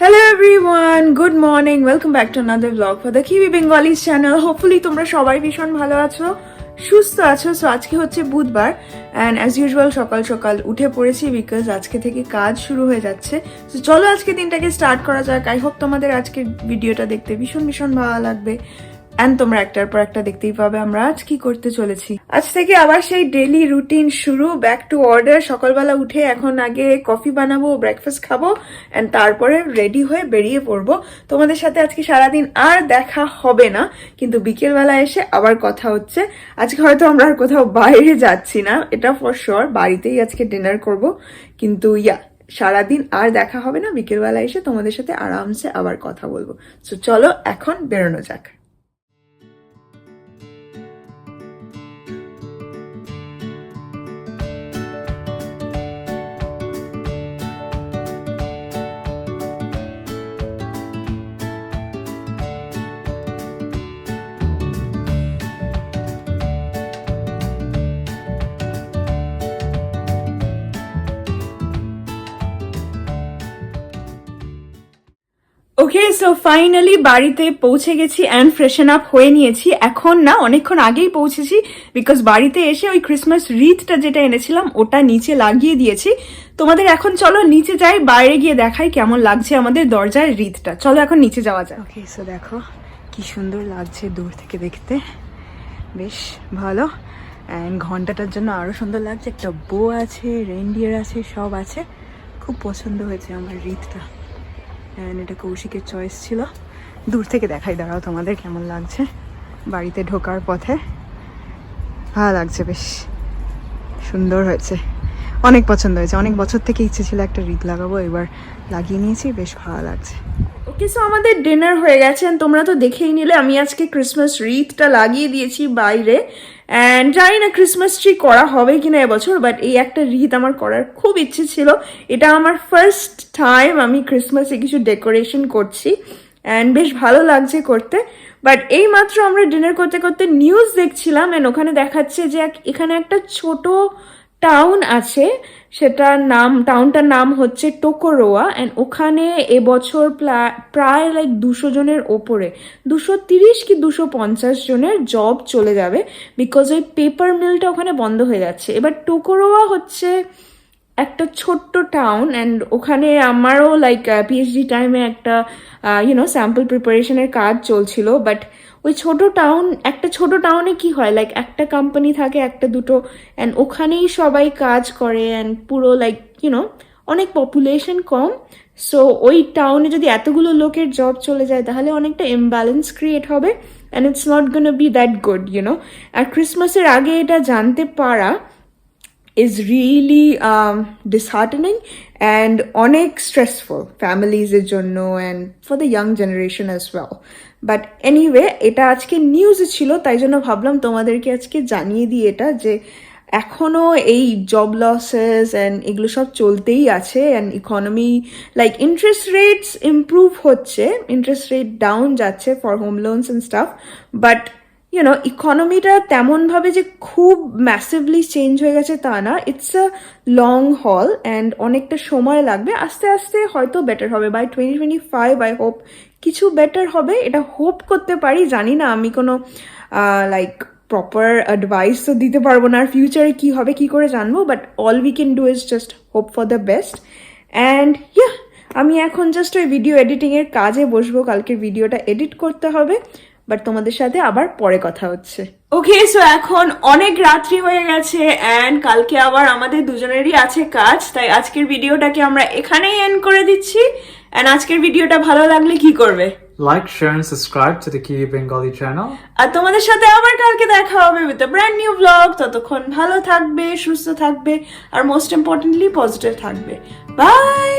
Hello everyone, good morning. Welcome back to another vlog for the Kiwi Bengalis channel Hopefully তোমরা সবাই ভীষণ ভালো আছো সুস্থ আছো। সো আজকে হচ্ছে বুধবার অ্যান্ড অ্যাজ ইউজুয়াল সকাল সকাল উঠে পড়েছি বিকজ আজকে থেকে কাজ শুরু হয়ে যাচ্ছে। সো চলো আজকে দিনটাকে স্টার্ট করা যাক। আই হোপ তোমাদের আজকের ভিডিওটা দেখতে ভীষণ ভীষণ ভালো লাগবে। অ্যান্ড তোমরা একটার পর একটা দেখতেই পাবে আমরা আজ কি করতে চলেছি। আজ থেকে আবার সেই ডেলি রুটিন শুরু ব্যাক টু অর্ডার সকালবেলা উঠে এখন আগে কফি বানাবো ব্রেকফাস্ট খাব অ্যান্ড তারপরে রেডি হয়ে বেরিয়ে পড়ব। তোমাদের সাথে আজকে সারাদিন আর দেখা হবে না, কিন্তু বিকেলবেলা এসে আবার কথা হচ্ছে। আজকে হয়তো আমরা আর কোথাও বাইরে যাচ্ছি না, এটা ফর শিওর বাড়িতেই আজকে ডিনার করব। কিন্তু ইয়া, সারাদিন আর দেখা হবে না, বিকেলবেলা এসে তোমাদের সাথে আরামসে আবার কথা বলব। সো চলো এখন বেরোনো যাক। ওকে সো ফাইনালি বাড়িতে পৌঁছে গেছি অ্যান্ড ফ্রেশন আপ হয়ে নিয়েছি। এখন না, অনেকক্ষণ আগেই পৌঁছেছি বিকজ বাড়িতে এসে ওই ক্রিসমাস রিথটা যেটা এনেছিলাম, ওটা নিচে লাগিয়ে দিয়েছি। তোমাদের এখন চলো নিচে যাই, বাইরে গিয়ে দেখাই কেমন লাগছে আমাদের দরজায় রিথটা চলো এখন নিচে যাওয়া যায় ওকে সো দেখো কি সুন্দর লাগছে দূর থেকে দেখতে। বেশ ভালো। অ্যান্ড ঘন্টাটার জন্য আরও সুন্দর লাগছে। একটা বো আছে রেনডিয়ার আছে, সব আছে। খুব পছন্দ হয়েছে আমার রিথটা অ্যান্ড এটা কৌশিকের চয়েস ছিল। দূর থেকে দেখাই, দাঁড়াও তোমাদের কেমন লাগছে? বাড়িতে ঢোকার পথে ভালো লাগছে বেশ। সুন্দর হয়েছে। অনেক পছন্দ হয়েছে। অনেক বছর থেকে ইচ্ছে ছিল একটা রিত লাগাবো, এবার লাগিয়ে নিয়েছি, বেশ ভালো লাগছে। ওকে সো আমাদের ডিনার হয়ে গেছে। তোমরা তো দেখেই নিলে, আমি আজকে ক্রিসমাস রিথটা লাগিয়ে দিয়েছি বাইরে। অ্যান্ড জানি না ক্রিসমাস ট্রি করা হবে কি না এবছর বাট এই একটা রিত আমার করার খুব ইচ্ছে ছিল। এটা আমার ফার্স্ট টাইম আমি ক্রিসমাসে কিছু ডেকোরেশন করছি অ্যান্ড বেশ ভালো লাগছে করতে। বাট এই মাত্র আমরা ডিনার করতে করতে নিউজ দেখছিলাম অ্যান্ড ওখানে দেখাচ্ছে যে এখানে একটা ছোট টাউন আছে, সেটার নাম টাউনটার নাম হচ্ছে টোকোরোয়া অ্যান্ড ওখানে এবছর প্রায় লাইক দুশো জনের ওপরে, দুশো তিরিশ কি দুশো পঞ্চাশ জনের জব চলে যাবে বিকজ ওই পেপার মিলটা ওখানে বন্ধ হয়ে যাচ্ছে। এবার টোকোরোয়া হচ্ছে একটা ছোট্ট টাউন অ্যান্ড ওখানে আমারও লাইক পিএইচডি টাইমে একটা ইউনো স্যাম্পল প্রিপারেশনের কাজ চলছিল বাট ওই ছোট টাউন একটা ছোট টাউনে কি হয়? লাইক একটা কোম্পানি থাকে, একটা দুটো অ্যান্ড ওখানেই সবাই কাজ করে অ্যান্ড পুরো লাইক ইউনো অনেক পপুলেশন কম। সো ওই টাউনে যদি এতগুলো লোকের জব চলে যায়, তাহলে অনেকটা ইমব্যালেন্স ক্রিয়েট হবে। And it's not gonna be that good you know আর ক্রিসমাসের আগে এটা জানতে পারা is really um, disheartening and অনেক stressful families এর জন্য and for the young generation as well. But anyway এটা আজকে নিউজে ছিল তাই জন্য ভাবলাম তোমাদেরকে আজকে জানিয়ে দিই এটা যে এখনও এই জব লসেস অ্যান্ড এগুলো সব চলতেই আছে and economy like interest rates improve হচ্ছে ইন্টারেস্ট রেট ডাউন যাচ্ছে for home loans and stuff but you know ইকোনমিটা তেমনভাবে যে খুব ম্যাসিভলি চেঞ্জ হয়ে গেছে তা না it's a long haul and অনেকটা সময় লাগবে। আস্তে আস্তে হয়তো বেটার হবে। By twenty twenty five I hope কিছু বেটার হবে। এটা হোপ করতে পারি। জানি না আমি কোনো লাইক প্রপার অ্যাডভাইস তো দিতে পারব না। আর ফিউচারে কী হবে, কী করে জানব? But all we can do is just hope for the best and yeah আমি এখন জাস্ট ওই ভিডিও এডিটিংয়ের কাজে বসবো। কালকের ভিডিওটা এডিট করতে হবে। বাট তোমাদের সাথে আবার পরে কথা হচ্ছে। ওকে সো এখন অনেক রাত্রি হয়ে গেছে অ্যান্ড কালকে আবার আমাদের দুজনেরই আছে কাজ তাই আজকের ভিডিওটাকে আমরা এখানেই এন্ড করে দিচ্ছি। অ্যান্ড আজকের ভিডিওটা ভালো লাগলে কি করবে? Like, share, and subscribe to the Kiwi Bengali channel. আর তোমাদের সাথে আবার কালকে দেখা হবে with a brand new vlog ততক্ষণ ভালো থাকবে সুস্থ থাকবে আর মোস্ট ইম্পর্টেন্টলি পজিটিভ থাকবে। বাই